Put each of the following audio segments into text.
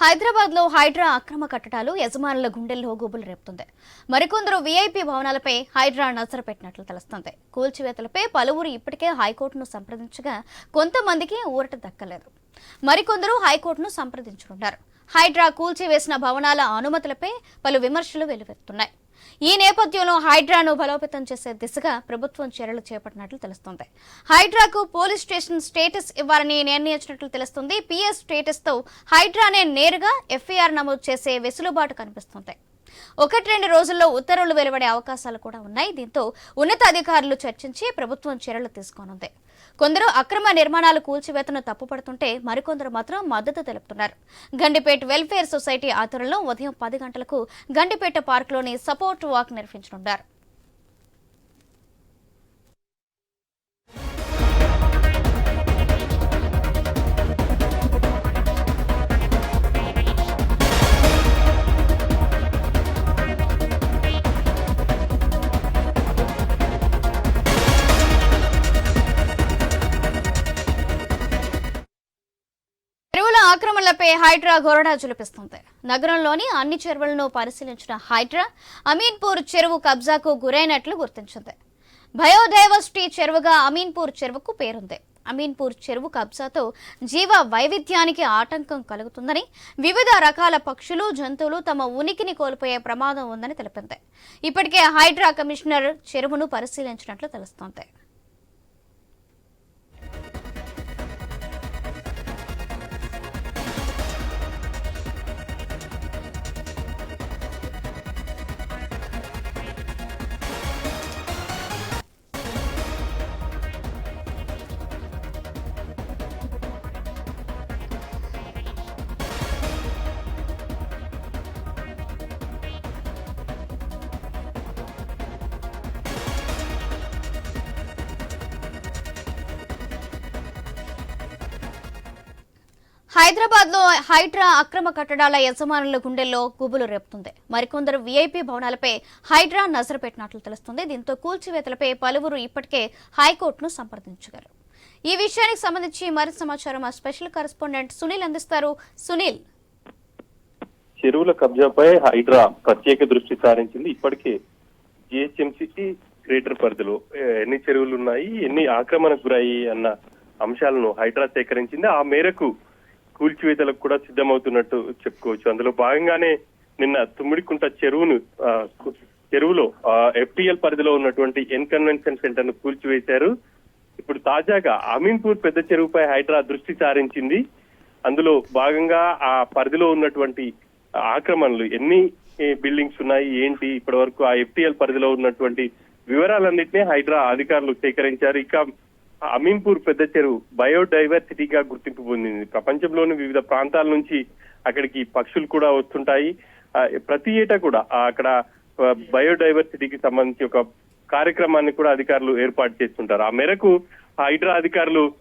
హైదరాబాద్లో హైడ్రా అక్రమ కట్టడాలు యజమానుల గుండెల్లో గుబులు రేపుతుంది. మరికొందరు వీఐపీ భవనాలపై హైడ్రా నజరు పెట్టినట్లు తెలుస్తుంది. కూల్చివేతలపై పలువురు ఇప్పటికే హైకోర్టును సంప్రదించగా కొంతమందికి ఊరట దక్కలేదు. మరికొందరు హైకోర్టును సంప్రదించనున్నారు. హైడ్రా కూల్చివేసిన భవనాల అనుమతులపై పలు విమర్శలు వెలువెత్తున్నాయి. ఈ నేపథ్యంలో హైడ్రాను బలోపేతం చేసే దిశగా ప్రభుత్వం చర్యలు చేపట్టినట్లు తెలుస్తోంది. హైడ్రాకు పోలీస్ స్టేషన్ స్టేటస్ ఇవ్వాలని నిర్ణయించినట్లు తెలుస్తుంది. పిఎస్ స్టేటస్తో హైడ్రానే నేరుగా ఎఫ్ఐఆర్ నమోదు చేసే వెసులుబాటు కనిపిస్తుంది. ఒకటి రెండు రోజుల్లో ఉత్తర్వులు వెలువడే అవకాశాలు కూడా ఉన్నాయి. దీంతో ఉన్నతాధికారులు చర్చించి ప్రభుత్వం చర్యలు తీసుకోనుంది. కొందరు అక్రమ నిర్మాణాలు కూల్చివేతను తప్పుపడుతుంటే మరికొందరు మాత్రం మద్దతు తెలుపుతున్నారు. గండిపేట వెల్ఫేర్ సొసైటీ ఆధ్వర్యంలో ఉదయం పది గంటలకు గండిపేట పార్కులోని సపోర్ట్ వాక్ నిర్వహించనున్నారు. ఆక్రమణలపై హైడ్రా గొరడా జులిపిస్తుంది నగరంలోని అన్ని చెరువులను పరిశీలించిన హైడ్రా అమీన్పూర్ చెరువు కబ్జాకు గురైనట్లు గుర్తించింది. బయోడైవర్సిటీ చెరువుగా అమీన్పూర్ చెరువుకు పేరుంది. అమీన్పూర్ చెరువు కబ్జాతో జీవ వైవిధ్యానికి ఆటంకం కలుగుతుందని వివిధ రకాల పక్షులు జంతువులు తమ ఉనికిని కోల్పోయే ప్రమాదం ఉందని తెలిపింది. ఇప్పటికే హైడ్రా కమిషనర్ చెరువును పరిశీలించినట్లు తెలుస్తోంది. హైదరాబాద్లో హైడ్రా అక్రమ కట్టడాల యజమానుల గుండెల్లో గుబులు రేపుతుంది. మరికొందరు వీఐపీ భవనాలపై హైడ్రా నజరు పెట్టినట్లు తెలుస్తుంది. దీంతో కూల్చివేతలపై పలువురు ఇప్పటికే హైకోర్టును సంప్రదించగలరు. ఈ విషయానికి సంబంధించి మరింత సమాచారం మా స్పెషల్ కరెస్పాండెంట్ సునీల్ అందిస్తారు. సునీల్. చెరువుల కబ్జాపై హైడ్రా ప్రత్యేక దృష్టి సారించింది. ఇప్పటికే జిహెచ్ఎంసీ గ్రేటర్ పరిధిలో ఎన్ని చెరువులు ఉన్నాయి ఎన్ని ఆక్రమణకు గురయ్యాయి అన్న అంశాలను హైడ్రా సేకరించింది. ఆ మేరకు కూల్చివేతలకు కూడా సిద్ధమవుతున్నట్టు చెప్పుకోవచ్చు. అందులో భాగంగానే నిన్న తుమ్మిడికుంట చెరువును చెరువులో ఎఫ్టిఎల్ పరిధిలో ఉన్నటువంటి ఎన్ కన్వెన్షన్ సెంటర్ను కూల్చివేశారు. ఇప్పుడు తాజాగా అమీన్పూర్ పెద్ద చెరువుపై హైడ్రా దృష్టి సారించింది. అందులో భాగంగా ఆ పరిధిలో ఉన్నటువంటి ఆక్రమణలు ఎన్ని బిల్డింగ్స్ ఉన్నాయి ఏంటి ఇప్పటి వరకు ఆ ఎఫ్టిఎల్ పరిధిలో ఉన్నటువంటి వివరాలన్నింటినీ హైడ్రా అధికారులు సేకరించారు. ఇక అమీన్పూర్ పెద్ద చెరువు బయోడైవర్సిటీగా గుర్తింపు పొందింది. ప్రపంచంలోని వివిధ ప్రాంతాల నుంచి అక్కడికి పక్షులు కూడా వస్తుంటాయి. ఆ, ప్రతి ఏటా కూడా అక్కడ బయోడైవర్సిటీకి సంబంధించి ఒక కార్యక్రమాన్ని కూడా అధికారులు ఏర్పాటు చేస్తుంటారు. ఆ మేరకు హైడ్రా అధికారులు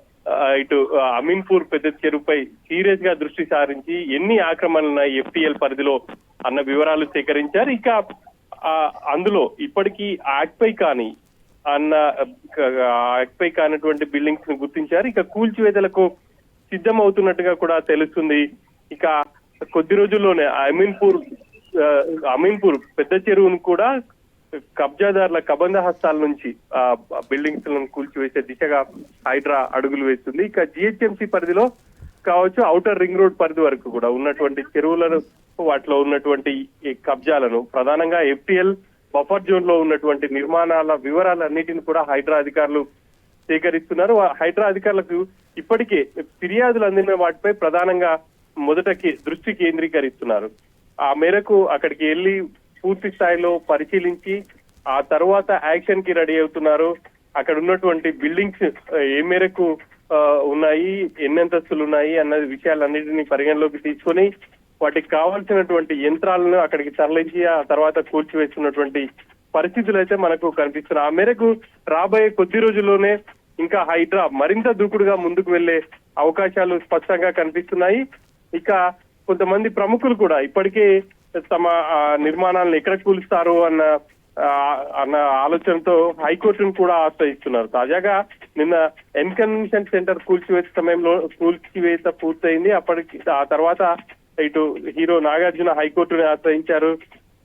ఇటు ఆ, అమీన్పూర్ పెద్ద చెరువుపై సీరియస్గా దృష్టి సారించి ఎన్ని ఆక్రమణలు ఎఫ్టీఎల్ ఎఫ్టిఎల్ పరిధిలో అన్న వివరాలు సేకరించారు. ఇక ఆ, అందులో ఇప్పటికీ యాక్ట్ పై కానీ అన్న ఎక్పై కానటువంటి బిల్డింగ్స్ను గుర్తించారు. ఇక కూల్చివేతలకు సిద్ధం అవుతున్నట్టుగా కూడా తెలుస్తుంది. ఇక కొద్ది రోజుల్లోనే అమీన్పూర్ అమీన్పూర్ పెద్ద చెరువును కూడా కబ్జాదారుల కబంధ హస్తాల నుంచి ఆ బిల్డింగ్స్లను కూల్చివేసే దిశగా హైడ్రా అడుగులు వేస్తుంది. ఇక జిహెచ్ఎంసీ పరిధిలో కావచ్చు ఔటర్ రింగ్ రోడ్ పరిధి వరకు కూడా ఉన్నటువంటి చెరువులను వాటిలో ఉన్నటువంటి కబ్జాలను ప్రధానంగా ఎఫ్టిఎల్ బఫర్ జోన్లో ఉన్నటువంటి నిర్మాణాల వివరాలన్నిటిని కూడా హైడ్రా అధికారులు సేకరిస్తున్నారు. హైడ్రా అధికారులకు ఇప్పటికే ఫిర్యాదులు అందిన వాటిపై ప్రధానంగా మొదటకి దృష్టి కేంద్రీకరిస్తున్నారు. ఆ మేరకు అక్కడికి వెళ్ళి పూర్తి స్థాయిలో పరిశీలించి ఆ తర్వాత యాక్షన్కి రెడీ అవుతున్నారు. అక్కడ ఉన్నటువంటి బిల్డింగ్స్ ఏ మేరకు ఆ, ఉన్నాయి ఎన్ని అంతస్తులు ఉన్నాయి అన్న విషయాలన్నిటిని పరిగణలోకి తీసుకొని వాటికి కావాల్సినటువంటి యంత్రాలను అక్కడికి తరలించి ఆ తర్వాత కూర్చివేస్తున్నటువంటి పరిస్థితులు అయితే మనకు కనిపిస్తున్నాయి. ఆ మేరకు రాబోయే కొద్ది రోజుల్లోనే ఇంకా హైడ్రా మరింత దూకుడుగా ముందుకు వెళ్ళే అవకాశాలు స్పష్టంగా కనిపిస్తున్నాయి. ఇక కొంతమంది ప్రముఖులు కూడా ఇప్పటికే తమ ఆ, నిర్మాణాలను ఎక్కడ కూలుస్తారు అన్న అన్న ఆలోచనతో హైకోర్టును కూడా ఆశ్రయిస్తున్నారు. తాజాగా నిన్న ఎన్కన్వెన్షన్ సెంటర్ కూల్చివేత సమయంలో కూల్చివేత పూర్తయింది. అప్పటికి ఆ తర్వాత ఇటు హీరో నాగార్జున హైకోర్టుని ఆశ్రయించారు.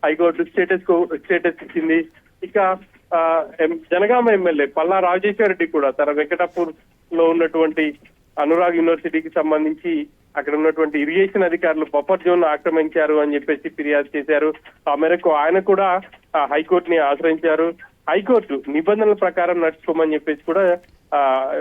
హైకోర్టు స్టేటస్ స్టేటస్ ఇచ్చింది. ఇక ఆ, జనగామ ఎమ్మెల్యే పల్లా రాజేశ్వర రెడ్డి కూడా తన వెంకటాపూర్లో ఉన్నటువంటి అనురాగ్ యూనివర్సిటీకి సంబంధించి అక్కడ ఉన్నటువంటి ఇరిగేషన్ అధికారులు బఫర్ జోన్ ఆక్రమించారు అని చెప్పేసి ఫిర్యాదు చేశారు. ఆ మేరకు ఆయన కూడా ఆ, హైకోర్టుని ఆశ్రయించారు. హైకోర్టు నిబంధనల ప్రకారం నడుచుకోమని చెప్పేసి కూడా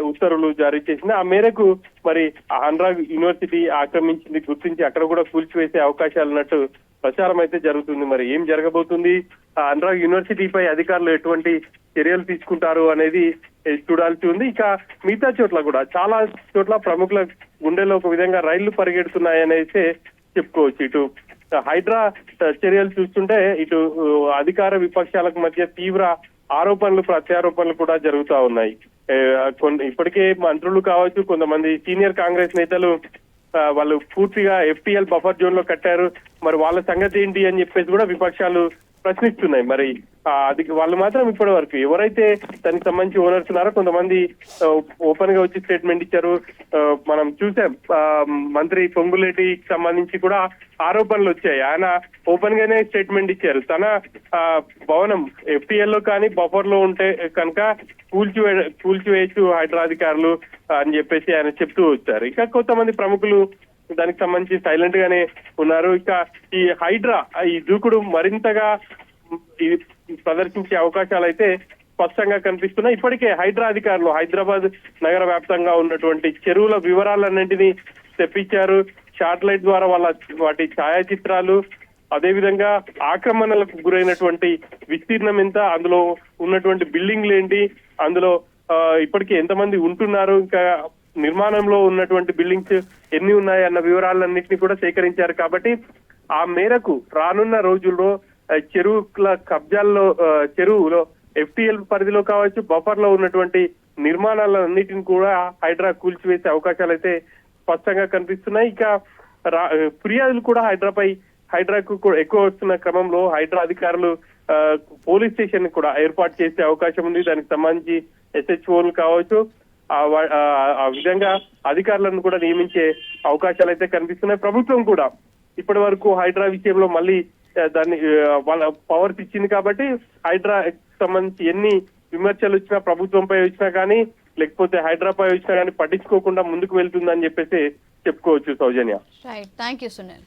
ఉత్తర్వులు జారీ చేసింది. ఆ మేరకు మరి ఆ యూనివర్సిటీ ఆక్రమించింది గుర్తించి అక్కడ కూడా కూల్చివేసే అవకాశాలు ఉన్నట్టు ప్రచారం అయితే జరుగుతుంది. మరి ఏం జరగబోతుంది? ఆ యూనివర్సిటీపై అధికారులు ఎటువంటి చర్యలు తీసుకుంటారు అనేది చూడాల్సి ఉంది. ఇక మిగతా చోట్ల కూడా చాలా చోట్ల ప్రముఖుల గుండెలో ఒక విధంగా రైళ్ళు పరిగెడుతున్నాయనేసి చెప్పుకోవచ్చు. ఇటు హైడ్రా చర్యలు చూస్తుంటే ఇటు అధికార విపక్షాలకు మధ్య తీవ్ర ఆరోపణలు ప్రత్యారోపణలు కూడా జరుగుతా ఉన్నాయి. ఇప్పటికే మంత్రులు కావచ్చు కొంతమంది సీనియర్ కాంగ్రెస్ నేతలు వాళ్ళు పూర్తిగా ఎఫ్టీఎల్ బఫర్ జోన్లో కట్టారు. మరి వాళ్ళ సంగతి ఏంటి అని చెప్పేసి కూడా విపక్షాలు ప్రశ్నిస్తున్నాయి. మరి అది వాళ్ళు మాత్రం ఇప్పటి వరకు ఎవరైతే దానికి సంబంధించి ఓనర్స్ ఉన్నారో కొంతమంది ఓపెన్గా వచ్చి స్టేట్మెంట్ ఇచ్చారు. మనం చూసాం. ఆ, మంత్రి పొంగులేటికి సంబంధించి కూడా ఆరోపణలు వచ్చాయి. ఆయన ఓపెన్ గానే స్టేట్మెంట్ ఇచ్చారు. తన ఆ, భవనం ఎఫ్టీఎల్లో కానీ బఫర్లో ఉంటే కనుక కూల్చివే కూల్చివేయచ్చు హైడ్రా అధికారులు అని చెప్పేసి ఆయన చెప్తూ వచ్చారు. ఇంకా కొంతమంది ప్రముఖులు దానికి సంబంధించి సైలెంట్ గానే ఉన్నారు. ఇక ఈ హైడ్రా ఈ దూకుడు మరింతగా ప్రదర్శించే అవకాశాలు అయితే స్పష్టంగా కనిపిస్తున్నాయి. ఇప్పటికే హైడ్రా అధికారులు హైదరాబాద్ నగర వ్యాప్తంగా ఉన్నటువంటి చెరువుల వివరాలన్నింటినీ తెప్పించారు. శాటిలైట్ ద్వారా వాళ్ళ వాటి ఛాయాచిత్రాలు అదేవిధంగా ఆక్రమణలకు గురైనటువంటి విస్తీర్ణం ఎంత అందులో ఉన్నటువంటి బిల్డింగ్లు ఏంటి అందులో ఇప్పటికీ ఇప్పటికి ఎంతమంది ఉంటున్నారు ఇంకా నిర్మాణంలో ఉన్నటువంటి బిల్డింగ్స్ ఎన్ని ఉన్నాయి అన్న వివరాలన్నింటినీ కూడా సేకరించారు కాబట్టి ఆ మేరకు రానున్న రోజుల్లో చెరువుల కబ్జాల్లో చెరువులో ఎఫ్టిఎల్ పరిధిలో కావచ్చు బఫర్లో ఉన్నటువంటి నిర్మాణాలన్నిటిని కూడా హైడ్రా కూల్చివేసే అవకాశాలు అయితే స్పష్టంగా కనిపిస్తున్నాయి. ఇక రా- ఫిర్యాదులు కూడా హైడ్రాపై హైడ్రాకు కూడా ఎక్కువ వస్తున్న క్రమంలో హైడ్రా అధికారులు పోలీస్ స్టేషన్ కూడా ఏర్పాటు చేసే అవకాశం ఉంది. దానికి సంబంధించి ఎస్హెచ్ఓలు కావచ్చు ఆ విధంగా అధికారులను కూడా నియమించే అవకాశాలు అయితే కనిపిస్తున్నాయి. ప్రభుత్వం కూడా ఇప్పటి వరకు హైడ్రా విషయంలో మళ్ళీ దాన్ని వాళ్ళ పవర్స్ ఇచ్చింది కాబట్టి హైడ్రా సంబంధించి ఎన్ని విమర్శలు వచ్చినా ప్రభుత్వంపై వచ్చినా కానీ లేకపోతే హైడ్రాపై వచ్చినా కానీ పట్టించుకోకుండా ముందుకు వెళ్తుందని చెప్పేసి చెప్పుకోవచ్చు సౌజన్య. Thank you Sunil